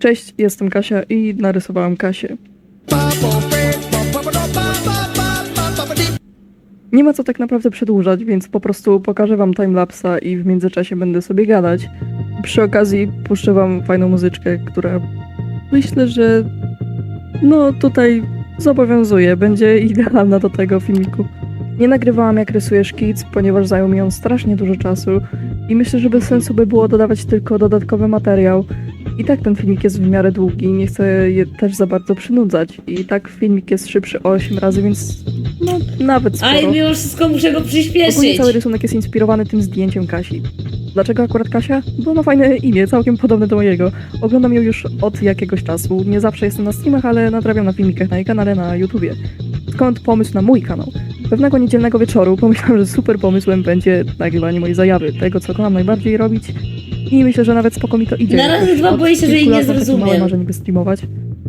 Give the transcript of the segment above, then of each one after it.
Cześć, jestem Kasia i narysowałam Kasię. Nie ma co tak naprawdę przedłużać, więc po prostu pokażę wam timelapsa i w międzyczasie będę sobie gadać. Przy okazji puszczę wam fajną muzyczkę, która myślę, że no tutaj zobowiązuje, będzie idealna do tego filmiku. Nie nagrywałam jak rysuję szkic, ponieważ zajął mi on strasznie dużo czasu i myślę, że bez sensu by było dodawać tylko dodatkowy materiał. I tak ten filmik jest w miarę długi, nie chcę je też za bardzo przynudzać. I tak filmik jest szybszy o 8 razy, więc no nawet sporo. Aj, mimo wszystko muszę go Ogólnie przyspieszyć. cały rysunek jest inspirowany tym zdjęciem Kasi. Dlaczego akurat Kasia? Bo ma fajne imię, całkiem podobne do mojego. Oglądam ją już od jakiegoś czasu. Nie zawsze jestem na streamach, ale nadrabiam na filmikach na jej kanale na YouTubie. Skąd pomysł na mój kanał? Pewnego niedzielnego wieczoru pomyślałam, że super pomysłem będzie nagrywanie mojej zajawy, tego co kocham najbardziej robić. I myślę, że nawet spoko mi to idzie. Na razie od boję się, że jej nie zrozumiem. małe marzenie, by streamować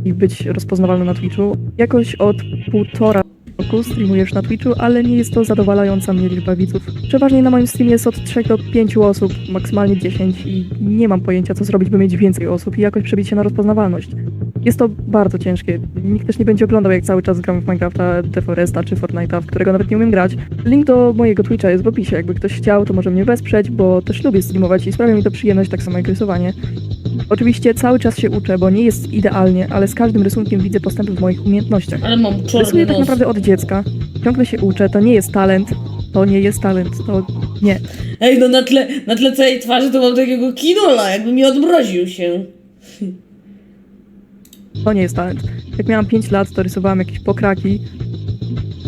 i być rozpoznawalny na Twitchu. Jakoś od półtora roku streamuję już na Twitchu, ale nie jest to zadowalająca mnie liczba widzów. Przeważnie na moim streamie jest od 3 do 5 osób, maksymalnie 10 i nie mam pojęcia co zrobić, by mieć więcej osób i jakoś przebić się na rozpoznawalność. Jest to bardzo ciężkie. Nikt też nie będzie oglądał, jak cały czas gram w Minecrafta, The Foresta czy Fortnite'a, w którego nawet nie umiem grać. Link do mojego Twitcha jest w opisie. Jakby ktoś chciał, to może mnie wesprzeć, bo też lubię streamować i sprawia mi to przyjemność, tak samo jak rysowanie. Oczywiście cały czas się uczę, bo nie jest idealnie, ale z każdym rysunkiem widzę postępy w moich umiejętnościach. Ale mam czarny Rysuję tak nos. naprawdę od dziecka. Ciągle się uczę, to nie jest talent. To nie jest talent, to nie. Ej, no na tle, na tle całej twarzy to mam takiego kinola, jakby mi odmroził się. To nie jest talent. Jak miałam 5 lat, to rysowałam jakieś pokraki.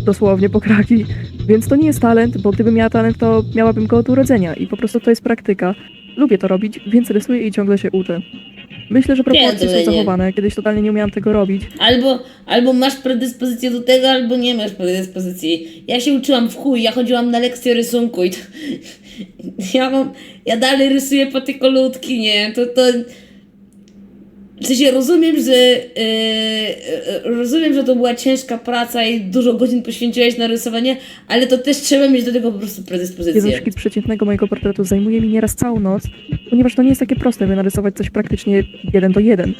Dosłownie pokraki. Więc to nie jest talent, bo gdybym miała talent, to miałabym go od urodzenia. I po prostu to jest praktyka. Lubię to robić, więc rysuję i ciągle się uczę. Myślę, że proporcje są Pierdolenie. zachowane. Kiedyś totalnie nie umiałam tego robić. Albo, albo masz predyspozycję do tego, albo nie masz predyspozycji. Ja się uczyłam w chuj, ja chodziłam na lekcje rysunku i to, ja mam, ja dalej rysuję po te kolutki, nie, to, to, w sensie rozumiem, że yy, rozumiem, że to była ciężka praca i dużo godzin poświęciłeś na rysowanie, ale to też trzeba mieć do tego po prostu Jeden predyspozycję. szkic przeciętnego mojego portretu zajmuje mi nieraz całą noc, ponieważ to nie jest takie proste, by narysować coś praktycznie jeden do jeden.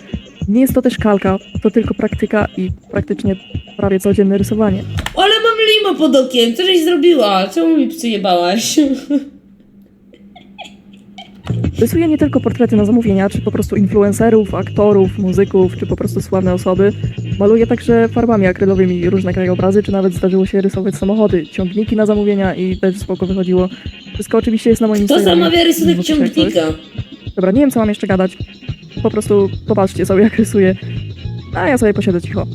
Nie jest to też kalka, to tylko praktyka i praktycznie prawie codzienne rysowanie. Ale mam limo pod okiem, co żeś zrobiła? Czemu mi przyjebałaś? Rysuję nie tylko portrety na zamówienia, czy po prostu influencerów, aktorów, muzyków, czy po prostu sławne osoby. Maluję także farbami akrylowymi różne krajobrazy, czy nawet zdarzyło się rysować samochody, ciągniki na zamówienia i też spoko wychodziło. Wszystko oczywiście jest na moim Kto Instagramie. zamawia rysunek ciągnika? Dobra, nie wiem co mam jeszcze gadać. Po prostu popatrzcie sobie jak rysuję. A ja sobie posiedzę cicho.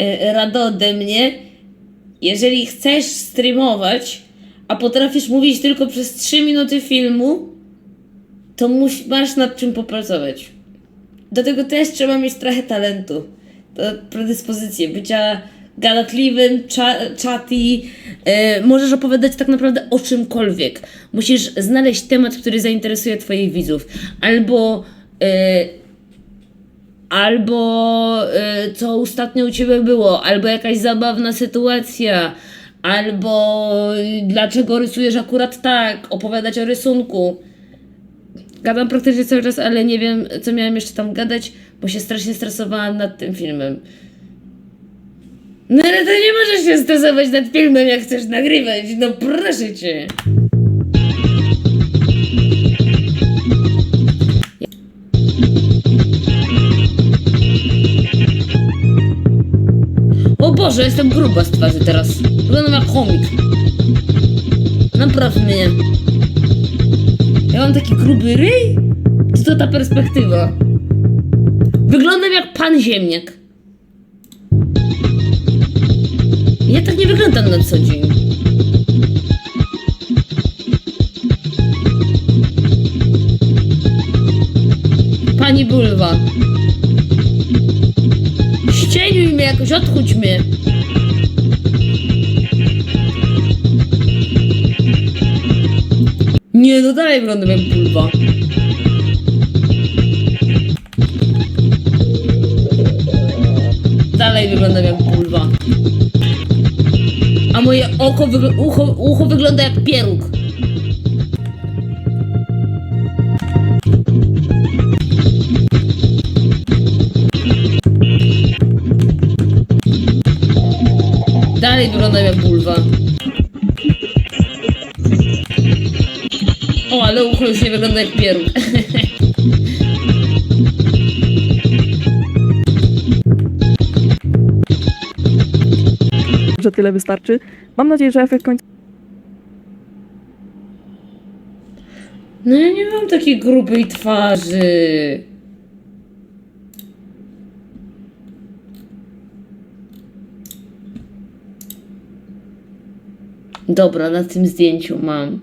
Y, Rado ode mnie, jeżeli chcesz streamować, a potrafisz mówić tylko przez 3 minuty filmu, to masz nad czym popracować. Do tego też trzeba mieć trochę talentu. Predyspozycję, bycia gadatliwym, cza, czaty. y, możesz opowiadać tak naprawdę o czymkolwiek. Musisz znaleźć temat, który zainteresuje Twoich widzów. Albo y, albo y, co ostatnio u ciebie było, albo jakaś zabawna sytuacja, albo y, dlaczego rysujesz akurat tak, opowiadać o rysunku. Gadam praktycznie cały czas, ale nie wiem, co miałem jeszcze tam gadać, bo się strasznie stresowałam nad tym filmem. No ale to nie możesz się stresować nad filmem, jak chcesz nagrywać, no proszę cię. Boże, jestem gruba z twarzy teraz. Wyglądam jak chomik. Napraw mnie. Ja mam taki gruby ryj? Czy to ta perspektywa? Wyglądam jak pan ziemniak. Ja tak nie wyglądam na co dzień. Pani Bulwa. Ścieniuj mnie jakoś, odchudź mnie. Nie, no dalej wyglądam jak bulba. Dalej wyglądam jak bulba. A moje oko, wygl ucho, ucho wygląda jak pieróg. Dalej wyglądam jak bulwa. O, ale nie wygląda jak pieróg. że tyle wystarczy. Mam nadzieję, że efekt końca No ja nie mam takiej grubej twarzy. Dobra, na tym zdjęciu mam.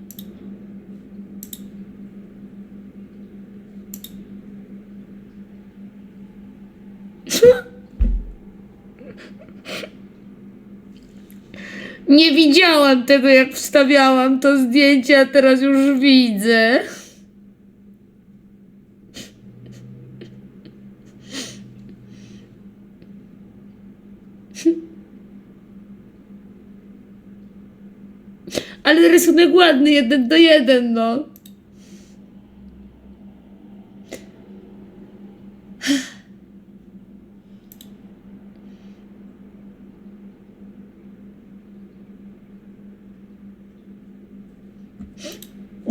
Nie widziałam tego, jak wstawiałam to zdjęcie, a teraz już widzę. Ale rysunek ładny, jeden do jeden, no.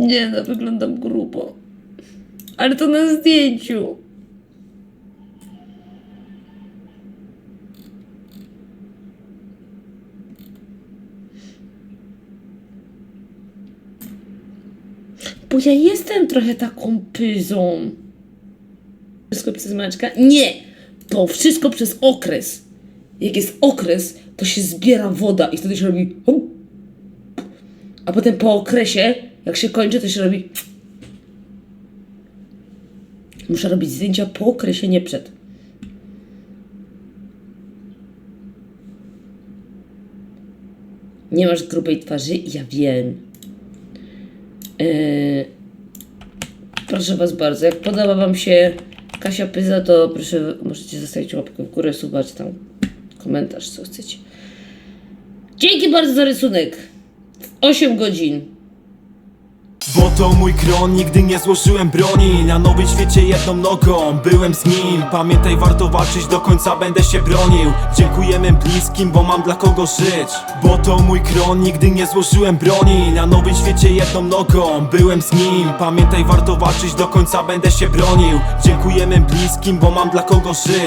Nie no, wyglądam grubo. Ale to na zdjęciu. Bo ja jestem trochę taką pyzą. Wszystko przez Maćka? Nie! To wszystko przez okres. Jak jest okres, to się zbiera woda i wtedy się robi. A potem po okresie, jak się kończy, to się robi Muszę robić zdjęcia po okresie, nie przed. Nie masz grubej twarzy? Ja wiem. Yy, proszę Was bardzo, jak podoba Wam się Kasia Pyza, to proszę, możecie zostawić łapkę w górę, słuchać tam komentarz, co chcecie. Dzięki bardzo za rysunek. 8 godzin. To mój kron, nigdy nie złożyłem broni. Na nowym świecie jedną nogą, byłem z nim. Pamiętaj, warto walczyć, do końca będę się bronił. Dziękujemy bliskim, bo mam dla kogo żyć. Bo to mój kron, nigdy nie złożyłem broni. Na nowym świecie jedną nogą, byłem z nim. Pamiętaj, warto walczyć, do końca będę się bronił. Dziękujemy bliskim, bo mam dla kogo żyć